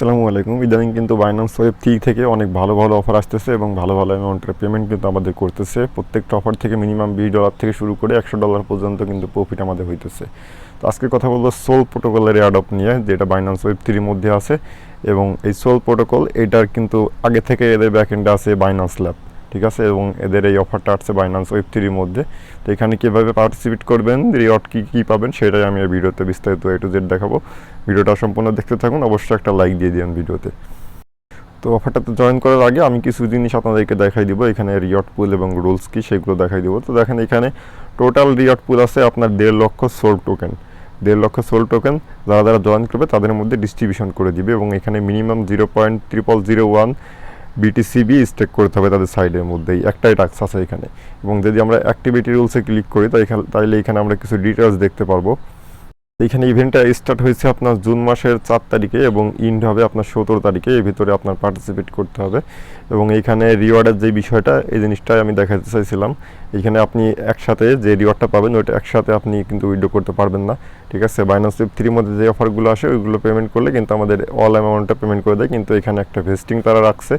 আসসালামু আলাইকুম। ইদানিং কিন্তু বাইনান্স ওয়েব থ্রি থেকে অনেক ভালো ভালো অফার আসতেছে এবং ভালো ভালো অ্যামাউন্টের পেমেন্ট কিন্তু আমাদের করতেছে। প্রত্যেকটা অফার থেকে মিনিমাম বিশ ডলার থেকে শুরু করে একশো ডলার পর্যন্ত কিন্তু প্রফিট আমাদের হইতেছে। তো আজকে কথা বলব সোল প্রোটোকলের অ্যাডপ নিয়ে, যেটা বাইনান্স ওয়েব থ্রির মধ্যে আছে। এবং এই সোল প্রোটোকল এটার কিন্তু আগে থেকে এদের ব্যাকএন্ডে আছে বাইনান্স ল্যাব ঠিক আছে? এবং এদের এই অফারটা আসছে বাইন্যান্স ওয়েব থ্রির মধ্যে। তো এখানে কীভাবে পার্টিসিপেট করবেন? রিওয়ার্ড কী কী পাবেন? সেটাই আমি এই ভিডিওতে বিস্তারিত এ টু জেড দেখাবো। ভিডিওটা সম্পূর্ণ দেখতে থাকুন। অবশ্যই একটা লাইক দিয়ে দিন ভিডিওতে। তো অফারটাতে জয়েন করার আগে আমি কিছু জিনিস আপনাদেরকে দেখাই দিব। এখানে রিওয়ার্ড পুল এবং রুলস কি সেগুলো দেখাই দিব। তো দেখেন এখানে টোটাল রিওয়ার্ড পুল আছে আপনার দেড় লক্ষ সোল টোকেন দেড় লক্ষ সোল টোকেন যারা যারা জয়েন করবে তাদের মধ্যে ডিস্ট্রিবিউশন করে দিবে। এবং এখানে minimum zero point triple zero one BTCB stake করতে হবে তাদের সাইডের মধ্যেই। একটাই টাক্স আছে এখানে। এবং যদি আমরা অ্যাক্টিভিটি রুলসে ক্লিক করি তাই তাইলে এখানে আমরা কিছু ডিটেলস দেখতে পারব। এইখানে ইভেন্টটা স্টার্ট হয়েছে আপনার জুন মাসের চার তারিখে এবং ইন্ড হবে আপনার সতেরো তারিখে। এর ভিতরে আপনার পার্টিসিপেট করতে হবে। এবং এইখানে রিওয়ার্ডের যে বিষয়টা, এই জিনিসটাই আমি দেখাতে চাইছিলাম। এইখানে আপনি একসাথে যে রিওয়ার্ডটা পাবেন, ওইটা একসাথে আপনি কিন্তু উইড্রো করতে পারবেন না। ঠিক আছে? বাইনান্স ওয়েব থ্রির মধ্যে যে অফারগুলো আসে, ওইগুলো পেমেন্ট করলে কিন্তু আমাদের অল অ্যামাউন্টটা পেমেন্ট করে দেয়। কিন্তু এখানে একটা ভেস্টিং তারা রাখছে।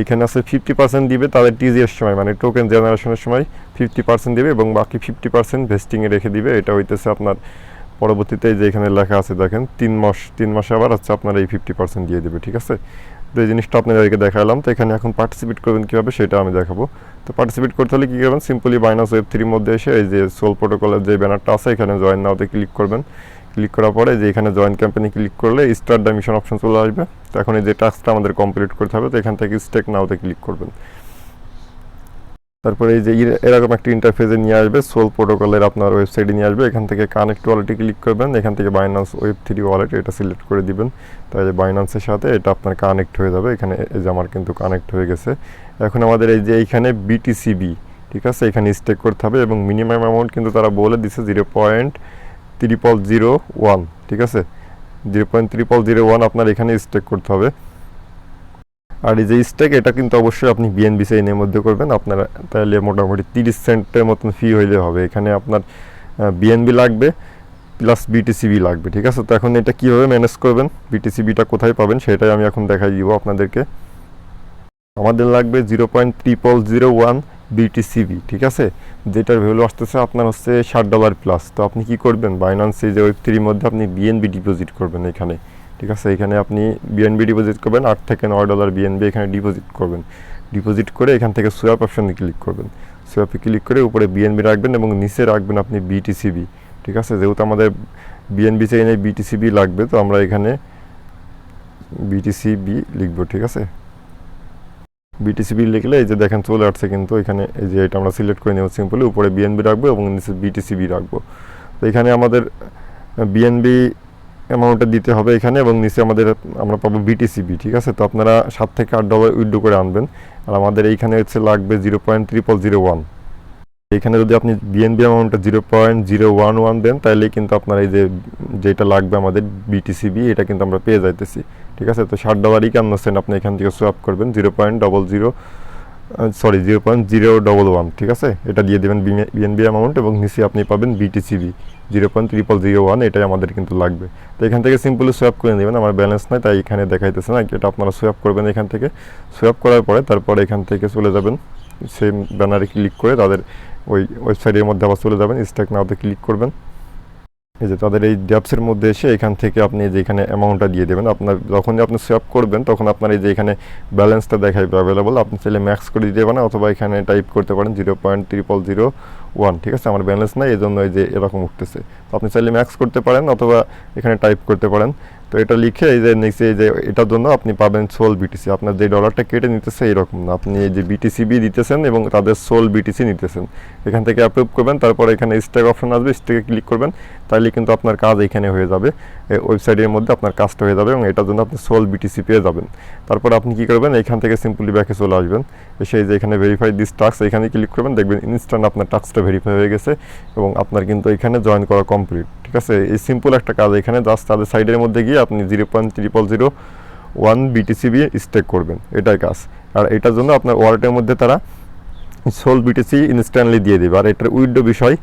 এখানে আছে ফিফটি পার্সেন্ট দিবে তাদের টিজিএস সময় মানে টোকেন জেনারেশনের সময় ফিফটি পার্সেন্ট দিবে এবং বাকি ফিফটি পার্সেন্ট ভেস্টিংয়ে রেখে দিবে। এটা হইতেছে আপনার পরবর্তীতে যে এখানে লেখা আছে, দেখেন, তিন মাস, তিন মাসে আবার হচ্ছে আপনার এই ফিফটি পার্সেন্ট দিয়ে দেবে, ঠিক আছে? তো এই জিনিসটা আপনাদেরকে দেখালাম। তো এখানে এখন পার্টিসিপেট করবেন কীভাবে সেটা আমি দেখাবো। তো পার্টিসিপেট করতে হলে কী করবেন? সিম্পলি বাইনাস ওয়েব থ্রির মধ্যে এসে এই যে সোল প্রোটোকলের যে ব্যানারটা আছে, এখানে জয়েন নাওতে ক্লিক করবেন। ক্লিক করার পরে যে এখানে জয়েন ক্যাম্পেনি ক্লিক করলে স্টার্ট ডাইমিশন অপশন চলে আসবে। তো এখন এই যে টাস্কটা আমাদের কমপ্লিট করতে হবে, তো এখান থেকে স্টেক নাওতে ক্লিক করবেন। তারপরে এই যে এরকম একটা ইন্টারফেসে নিয়ে আসবে সোল প্রোটোকলের আপনার ওয়েবসাইটে নিয়ে আসবে, এখান থেকে কানেক্ট ওয়ালেটে ক্লিক করবেন, এখান থেকে বাইনান্স ওয়েব থ্রি ওয়ালেট এটা সিলেক্ট করে দিবেন। তাহলে বাইনান্সের সাথে এটা আপনার কানেক্ট হয়ে যাবে, এখানে এই যে আমার কিন্তু কানেক্ট হয়ে গেছে। এখন আমাদের এই যে এইখানে বিটিসিবি ঠিক আছে? এখানে স্টেক করতে হবে এবং মিনিমাম অ্যামাউন্ট কিন্তু তারা বলে দিছে zero point triple zero one ঠিক আছে? Zero point triple zero one আপনার এখানে স্টেক করতে হবে। আর এই যে স্টেক এটা কিন্তু অবশ্যই আপনি বিএনবি সাইনের মধ্যে করবেন। আপনার তাহলে মোটামুটি তিরিশ সেন্টের মতন ফি হইলে হবে। এখানে আপনার বিএনবি লাগবে প্লাস বিটিসিবি লাগবে, ঠিক আছে? তো এখন এটা কীভাবে ম্যানেজ করবেন? বিটিসিবিটা কোথায় পাবেন? সেটাই আমি এখন দেখাই দিব আপনাদেরকে। আমাদের লাগবে zero point triple zero one BTCB ঠিক আছে? যেটার ভ্যালু আসতেছে আপনার হচ্ছে ষাট ডলার প্লাস তো আপনি কি করবেন? বাইনান্সে যে ওয়েব থ্রির মধ্যে আপনি বিএনবি ডিপোজিট করবেন এখানে। ঠিক আছে? এখানে আপনি বিএনবি ডিপোজিট করবেন, আট থেকে নয় ডলার বিএনবি এখানে ডিপোজিট করবেন। ডিপোজিট করে এখান থেকে সোয়াপ অপশানে ক্লিক করবেন। সোয়াপে ক্লিক করে উপরে বিএনবি রাখবেন এবং নিচে রাখবেন আপনি বিটিসিবি ঠিক আছে? যেহেতু আমাদের বিএনবি চাইনে বিটিসিবি লাগবে, তো আমরা এখানে বিটিসিবি লিখব, ঠিক আছে? বিটিসিবি লিখলে এই যে দেখেন চলে আসছে কিন্তু এখানে এই যে এটা আমরা সিলেক্ট করে নেব সিম্পলি উপরে বিএনবি রাখব এবং নিচে বিটিসিবি রাখব। তো এখানে আমাদের বিএনবি অ্যামাউন্টটা দিতে হবে এখানে এবং নিচে আমাদের, আমরা পাবো বিটিসিবি ঠিক আছে? তো আপনারা সাত থেকে আট ডলার উইথড্রো করে আনবেন। আর আমাদের এইখানে হচ্ছে লাগবে zero point triple zero one এখানে যদি আপনি বিএনবি অ্যামাউন্টটা zero point zero one one then তাহলে কিন্তু আপনার এই যে, যেটা লাগবে আমাদের বিটিসিবি এটা কিন্তু আমরা পেয়ে যাইতেছি। ঠিক আছে? তো ষাট ডলারই কেন সেন আপনি এখান থেকে সোয়াপ করবেন zero point double zero sorry zero point zero double one ঠিক আছে? এটা দিয়ে দেবেন বিএনবি অ্যামাউন্ট এবং নিচে আপনি পাবেন BTCB zero point triple zero one এটাই আমাদের কিন্তু লাগবে। তো এখান থেকে সিম্পলি সোয়াপ করে নেবেন, আমার ব্যালেন্স নাই, তাই এখানে দেখাইতেছে না, এটা আপনারা সোয়াপ করবেন এখান থেকে। সোয়াপ করার পরে তারপরে এখান থেকে চলে যাবেন সেম ব্যানারে ক্লিক করে তাদের ওই ওয়েবসাইটের মধ্যে আবার চলে যাবেন স্ট্যাক নাওতে ক্লিক করবেন। এই যে তাদের এই ডেপসের মধ্যে এসে এখান থেকে আপনি যে এখানে অ্যামাউন্টটা দিয়ে দেবেন। আপনার যখনই আপনি সোয়াপ করবেন, তখন আপনার এই যে এখানে ব্যালেন্সটা দেখাইবে অ্যাভেলেবল আপনি চাইলে ম্যাক্স করে দিতে পারেন অথবা এখানে টাইপ করতে পারেন zero point triple zero one ঠিক আছে? আমার ব্যালেন্স নাই এই জন্য এই যে এরকম উঠতেছে। তো আপনি চাইলে ম্যাক্স করতে পারেন অথবা এখানে টাইপ করতে পারেন। তো এটা লিখে এই যে নিচে এই যে এটার জন্য আপনি পাবেন সোল বিটিসি আপনার যে ডলারটা কেটে নিতেছে এরকম না। আপনি এই যে বিটিসিবি দিতেছেন এবং তাদের সোল বিটিসি নিতেছেন। এখান থেকে অ্যাপ্রুভ করবেন, তারপর এখানে স্টেক অপশন আসবে স্টেকে ক্লিক করবেন। তাহলে কিন্তু আপনার কাজ এখানে হয়ে যাবে। ওয়েবসাইটের মধ্যে আপনার কাজটা হয়ে যাবে এবং এটার জন্য আপনি সোল বিটিসি পেয়ে যাবেন। তারপর আপনি কি করবেন? এখান থেকে সিম্পলি ব্যাকে চলে আসবেন। এসে এই যে এখানে ভেরিফাই দিস টাক্স এখানে ক্লিক করবেন। দেখবেন ইনস্ট্যান্ট আপনার টাক্সটা ভেরিফাই হয়ে গেছে এবং আপনার কিন্তু এখানে জয়েন করা কমপ্লিট ঠিক আছে? এই সিম্পল একটা কাজ, এখানে জাস্ট তাদের সাইডের মধ্যে গিয়ে আপনি zero point triple zero one BTCB stake করবেন, এটাই কাজ। আর এটার জন্য আপনার ওয়ালেটের মধ্যে তারা সোল বিটিসি ইনস্ট্যান্টলি দিয়ে দেবে। আর এটার উইডো বিষয়,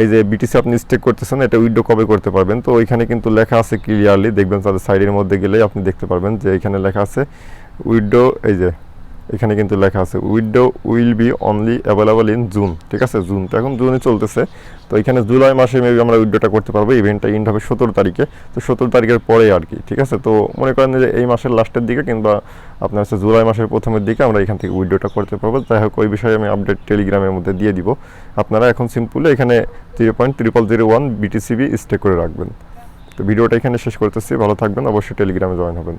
এই যে বিটিসি আপনি স্টেক করতেছেন, এটা উইডো কবে করতে পারবেন? তো ওইখানে কিন্তু লেখা আছে ক্লিয়ারলি দেখবেন তাদের সাইডের মধ্যে গেলে আপনি দেখতে পারবেন যে এখানে লেখা আছে উইডো, এই যে এখানে কিন্তু লেখা আছে withdraw will be only available in June ঠিক আছে? জুন তো এখন জুনে চলতেছে। তো এখানে জুলাই মাসে মেবি আমরা উইডোটা করতে পারব ইভেন্টটা ইন্ড হবে সতেরো তারিখে। তো সতেরো তারিখের পরে আর কি, ঠিক আছে? তো মনে করেন যে এই মাসের লাস্টের দিকে কিংবা আপনার হচ্ছে জুলাই মাসের প্রথমের দিকে আমরা এখান থেকে উইডোটা করতে পারব। যাই হোক, ওই বিষয়ে আমি আপডেট টেলিগ্রামের মধ্যে দিয়ে দিব। আপনারা এখন সিম্পলি এখানে zero point triple zero one BTCB stake করে রাখবেন। তো ভিডিওটা এখানে শেষ করতেছি। ভালো থাকবেন, অবশ্যই টেলিগ্রামে জয়েন হবেন।